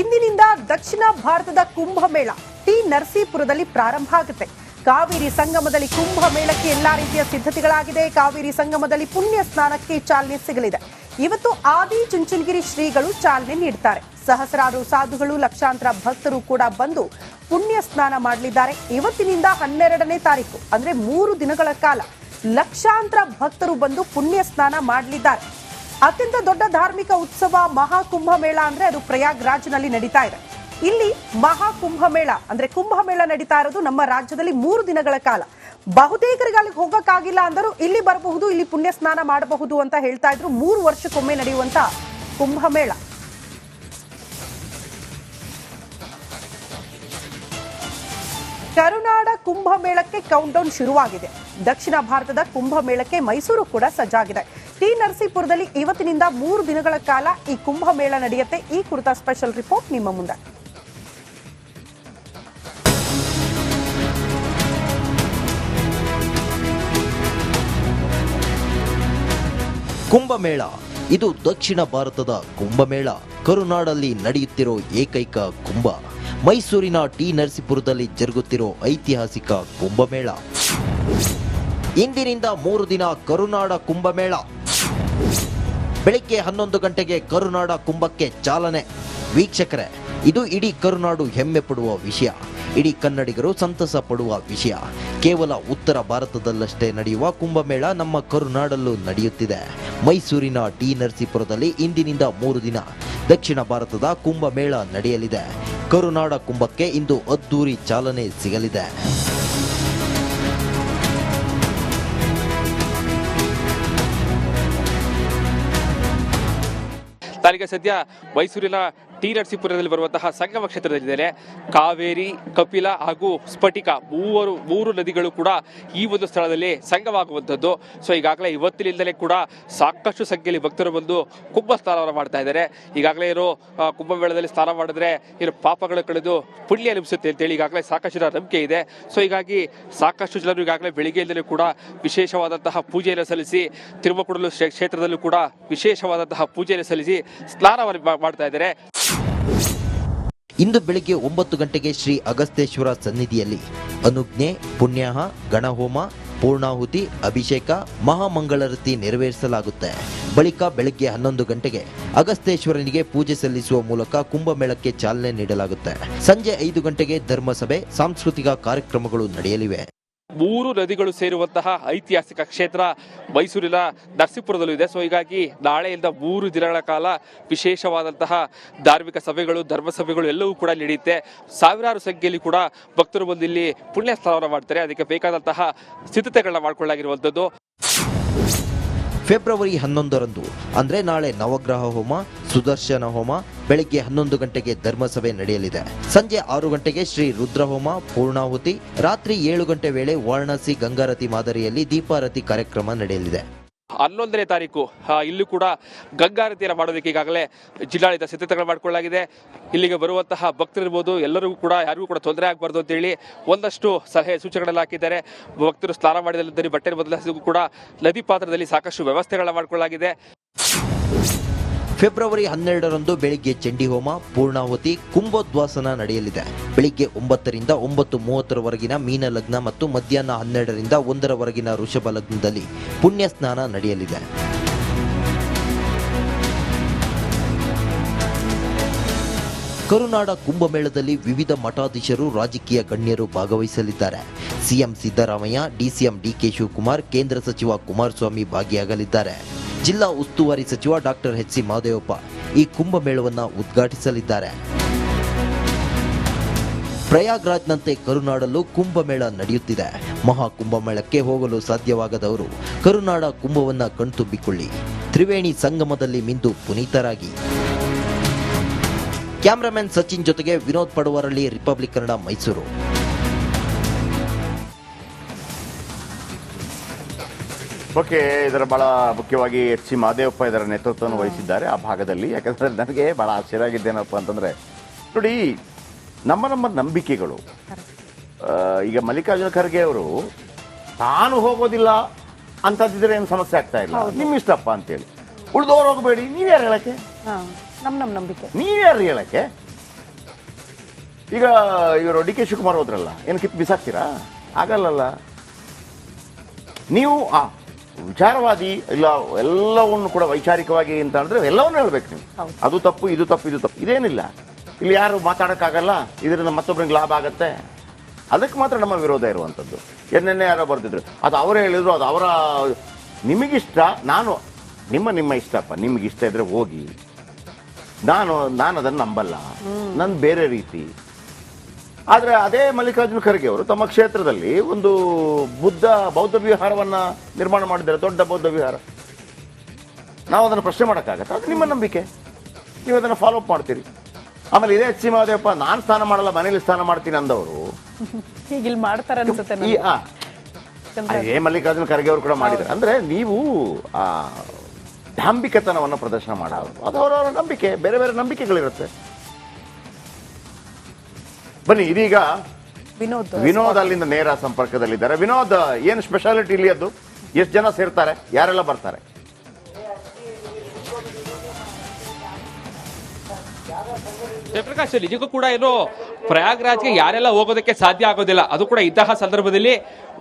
ಇಂದಿನಿಂದ ದಕ್ಷಿಣ ಭಾರತದ ಕುಂಭಮೇಳ ಟಿ ನರಸೀಪುರದಲ್ಲಿ ಪ್ರಾರಂಭ ಆಗುತ್ತೆ. ಕಾವೇರಿ ಸಂಗಮದಲ್ಲಿ ಕುಂಭಮೇಳಕ್ಕೆ ಎಲ್ಲಾ ರೀತಿಯ ಸಿದ್ಧತೆಗಳಾಗಿದೆ. ಕಾವೇರಿ ಸಂಗಮದಲ್ಲಿ ಪುಣ್ಯ ಸ್ನಾನಕ್ಕೆ ಚಾಲನೆ ಸಿಗಲಿದೆ. ಇವತ್ತು ಆದಿ ಚುಂಚನಗಿರಿ ಶ್ರೀಗಳು ಚಾಲನೆ ನೀಡುತ್ತಾರೆ ಸಹಸ್ರಾರು ಸಾಧುಗಳು, ಲಕ್ಷಾಂತರ ಭಕ್ತರು ಕೂಡ ಬಂದು ಪುಣ್ಯ ಸ್ನಾನ ಮಾಡಲಿದ್ದಾರೆ. ಇವತ್ತಿನಿಂದ ಹನ್ನೆರಡನೇ ತಾರೀಕು, ಅಂದ್ರೆ ಮೂರು ದಿನಗಳ ಕಾಲ ಲಕ್ಷಾಂತರ ಭಕ್ತರು ಬಂದು ಪುಣ್ಯ ಸ್ನಾನ ಮಾಡಲಿದ್ದಾರೆ. ಅತ್ಯಂತ ದೊಡ್ಡ ಧಾರ್ಮಿಕ ಉತ್ಸವ ಮಹಾಕುಂಭಮೇಳ ಅಂದ್ರೆ ಅದು ಪ್ರಯಾಗ್ರಾಜ್ನಲ್ಲಿ ನಡೀತಾ ಇದೆ. ಇಲ್ಲಿ ಮಹಾಕುಂಭಮೇಳ ಅಂದ್ರೆ ಕುಂಭಮೇಳ ನಡೀತಾ ಇರೋದು ನಮ್ಮ ರಾಜ್ಯದಲ್ಲಿ ಮೂರು ದಿನಗಳ ಕಾಲ. ಬಹುತೇಕರಿಗೆ ಅಲ್ಲಿಗೆ ಹೋಗಕ್ಕಾಗಿಲ್ಲ ಅಂದರೂ ಇಲ್ಲಿ ಬರಬಹುದು, ಇಲ್ಲಿ ಪುಣ್ಯ ಸ್ನಾನ ಮಾಡಬಹುದು ಅಂತ ಹೇಳ್ತಾ ಇದ್ರು. ಮೂರು ವರ್ಷಕ್ಕೊಮ್ಮೆ ನಡೆಯುವಂತ ಕುಂಭಮೇಳ. ಕರುನಾಡ ಕುಂಭಮೇಳಕ್ಕೆ ಡೌನ್ ಶುರುವಾಗಿದೆ. ದಕ್ಷಿಣ ಭಾರತದ ಕುಂಭಮೇಳಕ್ಕೆ ಮೈಸೂರು ಕೂಡ ಸಜ್ಜಾಗಿದೆ. ಟಿ ನರಸೀಪುರದಲ್ಲಿ ಇವತ್ತಿನಿಂದ ಮೂರು ದಿನಗಳ ಕಾಲ ಈ ಕುಂಭಮೇಳ ನಡೆಯುತ್ತೆ. ಈ ಕುರಿತ ಸ್ಪೆಷಲ್ ರಿಪೋರ್ಟ್ ನಿಮ್ಮ ಮುಂದೆ. ಕುಂಭಮೇಳ. ಇದು ದಕ್ಷಿಣ ಭಾರತದ ಕುಂಭಮೇಳ. ಕರುನಾಡಲ್ಲಿ ನಡೆಯುತ್ತಿರೋ ಏಕೈಕ ಕುಂಭ. ಮೈಸೂರಿನ ಟಿ ನರಸೀಪುರದಲ್ಲಿ ಜರುಗುತ್ತಿರೋ ಐತಿಹಾಸಿಕ ಕುಂಭಮೇಳ. ಇಂದಿನಿಂದ ಮೂರು ದಿನ ಕರುನಾಡ ಕುಂಭಮೇಳ. ಬೆಳಿಗ್ಗೆ ಹನ್ನೊಂದು ಗಂಟೆಗೆ ಕರುನಾಡ ಕುಂಭಕ್ಕೆ ಚಾಲನೆ. ವೀಕ್ಷಕರೇ, ಇದು ಇಡೀ ಕರುನಾಡು ಹೆಮ್ಮೆ ಪಡುವ ವಿಷಯ. ಇಡೀ ಕನ್ನಡಿಗರು ಸಂತಸ ಪಡುವ ವಿಷಯ. ಕೇವಲ ಉತ್ತರ ಭಾರತದಲ್ಲಷ್ಟೇ ನಡೆಯುವ ಕುಂಭಮೇಳ ನಮ್ಮ ಕರುನಾಡಲ್ಲೂ ನಡೆಯುತ್ತಿದೆ. ಮೈಸೂರಿನ ಟಿ ನರಸೀಪುರದಲ್ಲಿ ಇಂದಿನಿಂದ ಮೂರು ದಿನ ದಕ್ಷಿಣ ಭಾರತದ ಕುಂಭಮೇಳ ನಡೆಯಲಿದೆ. ಕರುನಾಡ ಕುಂಭಕ್ಕೆ ಇಂದು ಅದ್ದೂರಿ ಚಾಲನೆ ಸಿಗಲಿದೆ. ನಾನೀಗ ಸದ್ಯ ಮೈಸೂರಿನ ಟಿ ಬರುವಂತಹ ಸಂಗಮ ಕ್ಷೇತ್ರದಲ್ಲಿದ್ದೇನೆ ಕಾವೇರಿ, ಕಪಿಲ ಹಾಗೂ ಸ್ಫಟಿಕ ಮೂವರು, ಮೂರು ನದಿಗಳು ಕೂಡ ಈ ಒಂದು ಸ್ಥಳದಲ್ಲಿ ಸಂಗಮವಾಗುವಂಥದ್ದು. ಸೊ ಈಗಾಗಲೇ ಇವತ್ತಿನಿಂದಲೇ ಕೂಡ ಸಾಕಷ್ಟು ಸಂಖ್ಯೆಯಲ್ಲಿ ಭಕ್ತರು ಬಂದು ಕುಂಭ ಸ್ನಾನವನ್ನು ಮಾಡ್ತಾ ಇದ್ದಾರೆ. ಈಗಾಗಲೇ ಇರೋ ಕುಂಭಮೇಳದಲ್ಲಿ ಸ್ನಾನ ಮಾಡಿದ್ರೆ ಇರೋ ಪಾಪಗಳು ಕಳೆದು ಪುಣ್ಯ ಲಭಿಸುತ್ತೆ ಅಂತೇಳಿ ಈಗಾಗಲೇ ಸಾಕಷ್ಟು ನಂಬಿಕೆ ಇದೆ. ಸೊ ಹೀಗಾಗಿ ಸಾಕಷ್ಟು ಜನರು ಈಗಾಗಲೇ ಬೆಳಿಗ್ಗೆಯಿಂದಲೂ ಕೂಡ ವಿಶೇಷವಾದಂತಹ ಪೂಜೆಯನ್ನು ಸಲ್ಲಿಸಿ, ತಿರುಮಕೂಡಲು ಕ್ಷೇತ್ರದಲ್ಲೂ ಕೂಡ ವಿಶೇಷವಾದಂತಹ ಪೂಜೆಯನ್ನು ಸಲ್ಲಿಸಿ ಸ್ನಾನವನ್ನು ಮಾಡ್ತಾ ಇದ್ದಾರೆ. ಇಂದು ಬೆಳಿಗ್ಗೆ ಒಂಬತ್ತು ಗಂಟೆಗೆ ಶ್ರೀ ಅಗಸ್ತೇಶ್ವರ ಸನ್ನಿಧಿಯಲ್ಲಿ. ಅನುಜ್ಞೆ, ಪುಣ್ಯಾಹ, ಗಣಹೋಮ, ಪೂರ್ಣಾಹುತಿ, ಅಭಿಷೇಕ ಮಹಾಮಂಗಳಾರತಿ ನೆರವೇರಿಸಲಾಗುತ್ತೆ. ಬಳಿಕ ಬೆಳಗ್ಗೆ ಹನ್ನೊಂದು ಗಂಟೆಗೆ ಅಗಸ್ತೇಶ್ವರನಿಗೆ ಪೂಜೆ ಸಲ್ಲಿಸುವ ಮೂಲಕ ಕುಂಭಮೇಳಕ್ಕೆ ಚಾಲನೆ ನೀಡಲಾಗುತ್ತೆ. ಸಂಜೆ ಐದು ಗಂಟೆಗೆ ಧರ್ಮಸಭೆ, ಸಾಂಸ್ಕೃತಿಕ ಕಾರ್ಯಕ್ರಮಗಳು ನಡೆಯಲಿವೆ. ಮೂರು ನದಿಗಳು ಸೇರುವಂತಹ ಐತಿಹಾಸಿಕ ಕ್ಷೇತ್ರ ಮೈಸೂರಿನ ನರಸೀಪುರದಲ್ಲೂ ಇದೆ. ಸೊ ಹೀಗಾಗಿ ನಾಳೆಯಿಂದ ಮೂರು ದಿನಗಳ ಕಾಲ ವಿಶೇಷವಾದಂತಹ ಧಾರ್ಮಿಕ ಸಭೆಗಳು, ಧರ್ಮ ಸಭೆಗಳು ಎಲ್ಲವೂ ಕೂಡ ನಡೆಯುತ್ತೆ. ಸಾವಿರಾರು ಸಂಖ್ಯೆಯಲ್ಲಿ ಕೂಡ ಭಕ್ತರು ಬಂದು ಇಲ್ಲಿ ಪುಣ್ಯ ಸ್ನಾನ ಮಾಡ್ತಾರೆ. ಅದಕ್ಕೆ ಬೇಕಾದಂತಹ ಸಿದ್ಧತೆಗಳನ್ನ ಮಾಡ್ಕೊಳ್ಳಾಗಿರುವಂಥದ್ದು ಫೆಬ್ರವರಿ ಹನ್ನೊಂದರಂದು, ಅಂದ್ರೆ ನಾಳೆ ನವಗ್ರಹ ಹೋಮ, ಸುದರ್ಶನ ಹೋಮ, ಬೆಳಿಗ್ಗೆ ಹನ್ನೊಂದು ಗಂಟೆಗೆ ಧರ್ಮಸಭೆ ನಡೆಯಲಿದೆ. ಸಂಜೆ ಆರು ಗಂಟೆಗೆ ಶ್ರೀ ರುದ್ರಹೋಮ ಪೂರ್ಣಾಹುತಿ, ರಾತ್ರಿ ಏಳು ಗಂಟೆ ವೇಳೆ ವಾರಣಾಸಿ ಗಂಗಾರತಿ ಮಾದರಿಯಲ್ಲಿ ದೀಪಾರತಿ ಕಾರ್ಯಕ್ರಮ ನಡೆಯಲಿದೆ. ಹನ್ನೊಂದನೇ ತಾರೀಕು ಇಲ್ಲೂ ಕೂಡ ಗಂಗಾರತಿಯನ್ನು ಮಾಡೋದಕ್ಕೆ ಈಗಾಗಲೇ ಜಿಲ್ಲಾಡಳಿತ ಸಿದ್ಧತೆಗಳು ಮಾಡಿಕೊಳ್ಳಲಾಗಿದೆ. ಇಲ್ಲಿಗೆ ಬರುವಂತಹ ಭಕ್ತರಿರ್ಬೋದು ಎಲ್ಲರಿಗೂ ಕೂಡ, ಯಾರಿಗೂ ಕೂಡ ತೊಂದರೆ ಆಗಬಾರ್ದು ಅಂತೇಳಿ ಒಂದಷ್ಟು ಸಲಹೆ ಸೂಚನೆಗಳನ್ನು ಹಾಕಿದ್ದಾರೆ. ಭಕ್ತರು ಸ್ನಾನ ಮಾಡಿದಲ್ಲಿ ಬಟ್ಟೆ ಬದಲಾಸಿಗೂ ಕೂಡ ನದಿ ಪಾತ್ರದಲ್ಲಿ ಸಾಕಷ್ಟು ವ್ಯವಸ್ಥೆಗಳನ್ನ ಮಾಡಿಕೊಳ್ಳಲಾಗಿದೆ. ಫೆಬ್ರವರಿ ಹನ್ನೆರಡರಂದು ಬೆಳಿಗ್ಗೆ ಚಂಡಿ ಹೋಮ ಪೂರ್ಣಾಹುತಿ, ಕುಂಭೋದ್ವಾಸನ ನಡೆಯಲಿದೆ. ಬೆಳಿಗ್ಗೆ ಒಂಬತ್ತರಿಂದ ಒಂಬತ್ತು ಮೂವತ್ತರವರೆಗಿನ ಮೀನ ಲಗ್ನ ಮತ್ತು ಮಧ್ಯಾಹ್ನ ಹನ್ನೆರಡರಿಂದ ಒಂದರವರೆಗಿನ ಋಷಭ ಲಗ್ನದಲ್ಲಿ ಪುಣ್ಯ ಸ್ನಾನ ನಡೆಯಲಿದೆ. ಕರುನಾಡ ಕುಂಭಮೇಳದಲ್ಲಿ ವಿವಿಧ ಮಠಾಧೀಶರು, ರಾಜಕೀಯ ಗಣ್ಯರು ಭಾಗವಹಿಸಲಿದ್ದಾರೆ. CM Siddaramaiah, DCM D K Shivakumar, ಕೇಂದ್ರ ಸಚಿವ ಕುಮಾರಸ್ವಾಮಿ ಭಾಗಿಯಾಗಲಿದ್ದಾರೆ. ಜಿಲ್ಲಾ ಉಸ್ತುವಾರಿ ಸಚಿವ ಡಾಕ್ಟರ್ ಎಚ್ ಸಿ ಮಹದೇವಪ್ಪ ಈ ಕುಂಭಮೇಳವನ್ನು ಉದ್ಘಾಟಿಸಲಿದ್ದಾರೆ. ಪ್ರಯಾಗ್ರಾಜ್ನಂತೆ ಕರುನಾಡಲ್ಲೂ ಕುಂಭಮೇಳ ನಡೆಯುತ್ತಿದೆ. ಮಹಾ ಕುಂಭಮೇಳಕ್ಕೆ ಹೋಗಲು ಸಾಧ್ಯವಾಗದವರು ಕರುನಾಡ ಕುಂಭವನ್ನು ಕಣ್ತುಂಬಿಕೊಳ್ಳಿ. ತ್ರಿವೇಣಿ ಸಂಗಮದಲ್ಲಿ ಮಿಂದು ಪುನೀತರಾಗಿ. ಕ್ಯಾಮ್ರಾಮನ್ ಸಚಿನ್ ಜೊತೆಗೆ ವಿನೋದ್ ಪಡುವರಳ್ಳಿ ರಿಪಬ್ಲಿಕ್ ಕನ್ನಡ ಮೈಸೂರು. ಓಕೆ ಇದರ ಬಹಳ ಮುಖ್ಯವಾಗಿ ಎಚ್ ಸಿ ಮಹದೇವಪ್ಪ ಇದರ ನೇತೃತ್ವವನ್ನು ವಹಿಸಿದ್ದಾರೆ ಆ ಭಾಗದಲ್ಲಿ. ಯಾಕಂದ್ರೆ ನನಗೆ ಬಹಳ ಆಶ್ಚರ್ಯ ಆಗಿದ್ದೇನಪ್ಪ ಅಂತಂದ್ರೆ ನೋಡಿ ನಮ್ಮ ನಮ್ಮ ನಂಬಿಕೆಗಳು. ಈಗ ಮಲ್ಲಿಕಾರ್ಜುನ ಖರ್ಗೆ ಅವರು ತಾನು ಹೋಗೋದಿಲ್ಲ ಅಂತದಿದ್ರೆ ಏನು ಸಮಸ್ಯೆ ಆಗ್ತಾ ಇಲ್ಲ. ನಿಮ್ಮ ಇಷ್ಟಪ್ಪ ಅಂತೇಳಿ. ಉಳ್ದವ್ರು ಹೋಗಬೇಡಿ ನೀವ್ಯಾರು ಹೇಳಕ್ಕೆ? ಹಾ ನಮ್ಮ ನಮ್ ನಂಬಿಕೆ. ನೀವ್ಯಾರು ಹೇಳಕ್ಕೆ? ಈಗ ಇವರು ಡಿ ಕೆ ಶಿವಕುಮಾರ್ ಹೋದ್ರಲ್ಲ ಏನು ಕಿತ್ತು ಬಿಸಾಕ್ತೀರಾ? ಆಗಲ್ಲಲ್ಲ. ನೀವು ಆ ವಿಚಾರವಾದಿ ಇಲ್ಲ ಎಲ್ಲವನ್ನು ಕೂಡ ವೈಚಾರಿಕವಾಗಿ ಅಂತ ಅಂದ್ರೆ ಎಲ್ಲವನ್ನೂ ಹೇಳ್ಬೇಕು ನೀವು. ಅದು ತಪ್ಪು ಇದು ತಪ್ಪು ಇದು ತಪ್ಪು ಇದೇನಿಲ್ಲ. ಇಲ್ಲಿ ಯಾರು ಮಾತಾಡೋಕ್ಕಾಗಲ್ಲ ಇದರಿಂದ ಮತ್ತೊಬ್ಬರಿಗೆ ಲಾಭ ಆಗುತ್ತೆ. ಅದಕ್ಕೆ ಮಾತ್ರ ನಮ್ಮ ವಿರೋಧ ಇರುವಂಥದ್ದು. ಎನ್ನೆನ್ನೆ ಯಾರೋ ಬರ್ತಿದ್ರು ಅದು ಅವರೇ ಹೇಳಿದ್ರು ಅದು ಅವರ ನಿಮಗಿಷ್ಟ ನಾನು ನಿಮ್ಮ ನಿಮ್ಮ ಇಷ್ಟಪ್ಪ ನಿಮ್ಗೆ ಇಷ್ಟ ಇದ್ರೆ ಹೋಗಿ. ನಾನು ನಾನು ಅದನ್ನು ನಂಬಲ್ಲ ನನ್ನ ಬೇರೆ ರೀತಿ. ಆದರೆ ಅದೇ ಮಲ್ಲಿಕಾರ್ಜುನ ಖರ್ಗೆ ಅವರು ತಮ್ಮ ಕ್ಷೇತ್ರದಲ್ಲಿ ಒಂದು ಬುದ್ಧ ಬೌದ್ಧ ವಿಹಾರವನ್ನು ನಿರ್ಮಾಣ ಮಾಡಿದ್ದಾರೆ ದೊಡ್ಡ ಬೌದ್ಧ ವಿಹಾರ. ನಾವು ಅದನ್ನು ಪ್ರಶ್ನೆ ಮಾಡೋಕ್ಕಾಗತ್ತೆ? ಅದು ನಿಮ್ಮ ನಂಬಿಕೆ. ನೀವು ಅದನ್ನು ಫಾಲೋ ಅಪ್ ಮಾಡ್ತೀರಿ. ಆಮೇಲೆ ಇದೇ ಎಚ್ ಸಿ ಮಹದೇವಪ್ಪ ನಾನು ಸ್ನಾನ ಮಾಡಲ್ಲ ಮನೇಲಿ ಸ್ನಾನ ಮಾಡ್ತೀನಿ ಅಂದವರು. ಅದೇ ಮಲ್ಲಿಕಾರ್ಜುನ ಖರ್ಗೆ ಅವರು ಕೂಡ ಮಾಡಿದ್ದಾರೆ. ಅಂದ್ರೆ ನೀವು ಆ ಡಾಂಬಿಕತನವನ್ನು ಪ್ರದರ್ಶನ ಮಾಡೋದು ಅದು ಅವರವರ ನಂಬಿಕೆ. ಬೇರೆ ಬೇರೆ ನಂಬಿಕೆಗಳಿರುತ್ತೆ. ಬನ್ನಿ ಇದೀಗ ವಿನೋದ್ ವಿನೋದ್ ಅಲ್ಲಿಂದ ನೇರ ಸಂಪರ್ಕದಲ್ಲಿದ್ದಾರೆ. ವಿನೋದ್ ಏನು ಸ್ಪೆಷಾಲಿಟಿ ಇಲ್ಲಿ ಅದು? ಎಷ್ಟು ಜನ ಸೇರ್ತಾರೆ? ಯಾರೆಲ್ಲ ಬರ್ತಾರೆ? ಜಯಪ್ರಕಾಶ್ ನಿಜಕ್ಕೂ ಕೂಡ ಏನು ಪ್ರಯಾಗ್ರಾಜ್ಗೆ ಯಾರೆಲ್ಲ ಹೋಗೋದಕ್ಕೆ ಸಾಧ್ಯ ಆಗೋದಿಲ್ಲ. ಅದು ಕೂಡ ಇಂತಹ ಸಂದರ್ಭದಲ್ಲಿ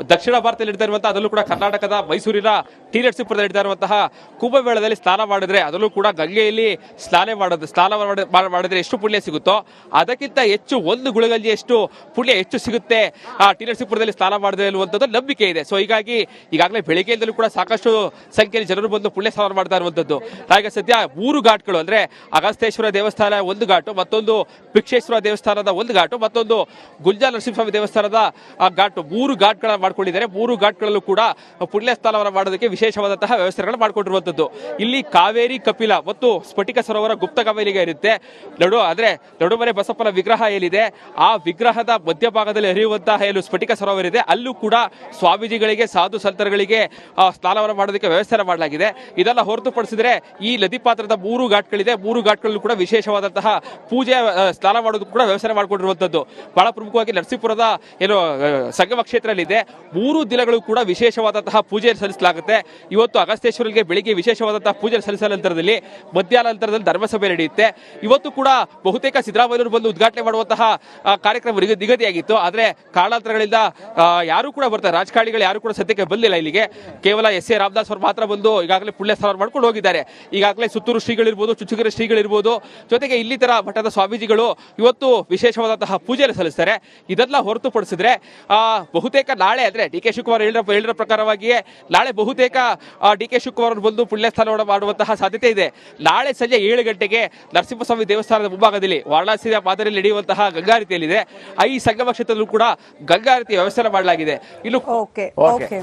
ದಕ್ಷಿಣ ಭಾರತದಲ್ಲಿ ಇಡ್ತಾ ಇರುವಂತಹ ಅದರಲ್ಲೂ ಕೂಡ ಕರ್ನಾಟಕದ ಮೈಸೂರಿನ ಟಿ ಸಿಪುರದಲ್ಲಿ ಇಡ್ತಾ ಇರುವಂತಹ ಕುಂಭಮೇಳದಲ್ಲಿ ಸ್ನಾನ ಮಾಡಿದ್ರೆ, ಅದರಲ್ಲೂ ಕೂಡ ಗಂಗೆಯಲ್ಲಿ ಸ್ನಾನ ಮಾಡೋದು ಸ್ನಾನ ಮಾಡ- ಮಾಡ- ಮಾಡಿದ್ರೆ ಎಷ್ಟು ಪುಣ್ಯ ಸಿಗುತ್ತೋ, ಅದಕ್ಕಿಂತ ಹೆಚ್ಚು ಒಂದು ಗುಳಗಲ್ಲಿ ಎಷ್ಟು ಪುಣ್ಯ ಹೆಚ್ಚು ಸಿಗುತ್ತೆ, ಆ ಟಿ ಸಿಪುರದಲ್ಲಿ ಸ್ನಾನ ಮಾಡಿದ್ರೆ ಅನ್ನುವಂಥದ್ದು ನಂಬಿಕೆ ಇದೆ. ಸೊ ಹೀಗಾಗಿ ಈಗಾಗಲೇ ಬೆಳಿಗ್ಗೆಯಿಂದಲೂ ಕೂಡ ಸಾಕಷ್ಟು ಸಂಖ್ಯೆಯಲ್ಲಿ ಜನರು ಬಂದು ಪುಣ್ಯ ಸ್ನಾನ ಮಾಡ್ತಾ ಇರುವಂಥದ್ದು. ಹಾಗೆ ಸದ್ಯ ಮೂರು ಘಾಟ್ಗಳು, ಅಂದ್ರೆ ಅಗಸ್ತೇಶ್ವರ ದೇವಸ್ಥಾನ ಒಂದು ಘಾಟು, ಮತ್ತೊಂದು ಭಿಕ್ಷೇಶ್ವರ ದೇವಸ್ಥಾನದ ಒಂದು ಘಾಟು, ಮತ್ತೊಂದು ಗುಂಜಾ ನರಸಿಂಹಸ್ವಾಮಿ ದೇವಸ್ಥಾನದ ಘಾಟು. ಮೂರು ಘಾಟ್ಗಳ ಮಾಡ್ಕೊಂಡಿದ್ದಾರೆ. ಮೂರು ಘಾಟ್ಗಳಲ್ಲೂ ಕೂಡ ಪುಣ್ಯ ಸ್ನಾನವನ್ನು ಮಾಡೋದಕ್ಕೆ ವಿಶೇಷವಾದಂತಹ ವ್ಯವಸ್ಥೆಗಳನ್ನು ಮಾಡಿಕೊಂಡಿರುವಂಥದ್ದು. ಇಲ್ಲಿ ಕಾವೇರಿ ಕಪಿಲ ಮತ್ತು ಸ್ಫಟಿಕ ಸರೋವರ ಗುಪ್ತ ಕಾವೇರಿಗೆ ಇರುತ್ತೆ. ನಡು, ಆದರೆ ನಡುಮನೆ ಬಸಪ್ಪನ ವಿಗ್ರಹ ಏನಿದೆ? ಆ ವಿಗ್ರಹದ ಮಧ್ಯಭಾಗದಲ್ಲಿ ಹರಿಯುವಂತಹ ಏನು ಸ್ಫಟಿಕ ಸರೋವರ ಇದೆ, ಅಲ್ಲೂ ಕೂಡ ಸ್ವಾಮೀಜಿಗಳಿಗೆ, ಸಾಧು ಸಂತರಗಳಿಗೆ ಸ್ನಾನವನ್ನು ಮಾಡೋದಕ್ಕೆ ವ್ಯವಸ್ಥೆ ಮಾಡಲಾಗಿದೆ. ಇದೆಲ್ಲ ಹೊರತುಪಡಿಸಿದ್ರೆ ಈ ನದಿ ಪಾತ್ರದ ಮೂರು ಘಾಟ್ಗಳಿದೆ. ಮೂರು ಘಾಟ್ಗಳಲ್ಲೂ ಕೂಡ ವಿಶೇಷವಾದಂತಹ ಪೂಜೆ ಸ್ನಾನ ಮಾಡೋದಕ್ಕೂ ಕೂಡ ವ್ಯವಸ್ಥೆ ಮಾಡಿಕೊಂಡಿರುವಂಥದ್ದು. ಬಹಳ ಪ್ರಮುಖವಾಗಿ ನರಸೀಪುರದ ಏನು ಸಂಗಮ ಕ್ಷೇತ್ರದಲ್ಲಿದೆ ಮೂರು ದಿನಗಳು ಕೂಡ ವಿಶೇಷವಾದಂತಹ ಪೂಜೆ ಸಲ್ಲಿಸಲಾಗುತ್ತೆ. ಇವತ್ತು ಅಗಸ್ತೇಶ್ವರಿಗೆ ಬೆಳಿಗ್ಗೆ ವಿಶೇಷವಾದಂತಹ ಪೂಜೆ ಸಲ್ಲಿಸಿದ ನಂತರದಲ್ಲಿ ಮಧ್ಯಾಹ್ನ ನಂತರದಲ್ಲಿ ಧರ್ಮಸಭೆ ನಡೆಯುತ್ತೆ. ಇವತ್ತು ಕೂಡ ಬಹುತೇಕ ಸಿದ್ದರಾಮಯ್ಯವರು ಬಂದು ಉದ್ಘಾಟನೆ ಮಾಡುವಂತಹ ಕಾರ್ಯಕ್ರಮ ನಿಗ- ನಿಗದಿಯಾಗಿತ್ತು. ಆದರೆ ಕಾರಣಾಂತರಗಳಿಂದ ಯಾರು ಕೂಡ ಬರ್ತಾರೆ. ರಾಜಕಾರಣಿಗಳು ಯಾರು ಕೂಡ ಸದ್ಯಕ್ಕೆ ಬಂದಿಲ್ಲ ಇಲ್ಲಿಗೆ. ಕೇವಲ ಎಸ್ ಎ ರಾಮದಾಸ್ ಅವರು ಮಾತ್ರ ಬಂದು ಈಗಾಗಲೇ ಪುಣ್ಯ ಸ್ನಾನ ಮಾಡ್ಕೊಂಡು ಹೋಗಿದ್ದಾರೆ. ಈಗಾಗಲೇ ಸುತ್ತೂರು ಶ್ರೀಗಳಿರ್ಬೋದು, ಚುಚ್ಚುಗಿರಿ ಶ್ರೀಗಳಿರ್ಬೋದು, ಜೊತೆಗೆ ಇಲ್ಲಿ ತರ ಮಠದ ಸ್ವಾಮೀಜಿಗಳು ಇವತ್ತು ವಿಶೇಷವಾದಂತಹ ಪೂಜೆ ಸಲ್ಲಿಸ್ತಾರೆ. ಇದೆಲ್ಲ ಹೊರತುಪಡಿಸಿದ್ರೆ ಬಹುತೇಕ ನಾಳೆ ಅಂದ್ರೆ ಡಿ ಕೆ ಶಿವಕುಮಾರ್ ಹೇಳಿರೋ ಹೇಳಿರೋ ಪ್ರಕಾರವಾಗಿಯೇ ನಾಳೆ ಬಹುತೇಕ ಡಿ ಕೆ ಶಿವಕುಮಾರ್ ಅವರು ಬಂದು ಪುಣ್ಯ ಸ್ನಾನವನ್ನು ಮಾಡುವಂತಹ ಸಾಧ್ಯತೆ ಇದೆ. ನಾಳೆ ಸಂಜೆ ಏಳು ಗಂಟೆಗೆ ನರಸಿಂಹಸ್ವಾಮಿ ದೇವಸ್ಥಾನದ ಮುಂಭಾಗದಲ್ಲಿ ವಾರಣಾಸಿಯ ಮಾದರಿಯಲ್ಲಿ ನಡೆಯುವಂತಹ ಗಂಗಾರತಿಯಲ್ಲಿದೆ ಈ ಸಂಗಮ ಕ್ಷೇತ್ರದಲ್ಲೂ ಕೂಡ ಗಂಗಾರತಿ ವ್ಯವಸ್ಥೆ ಮಾಡಲಾಗಿದೆ. ಇನ್ನು ಓಕೆ ಓಕೆ ಓಕೆ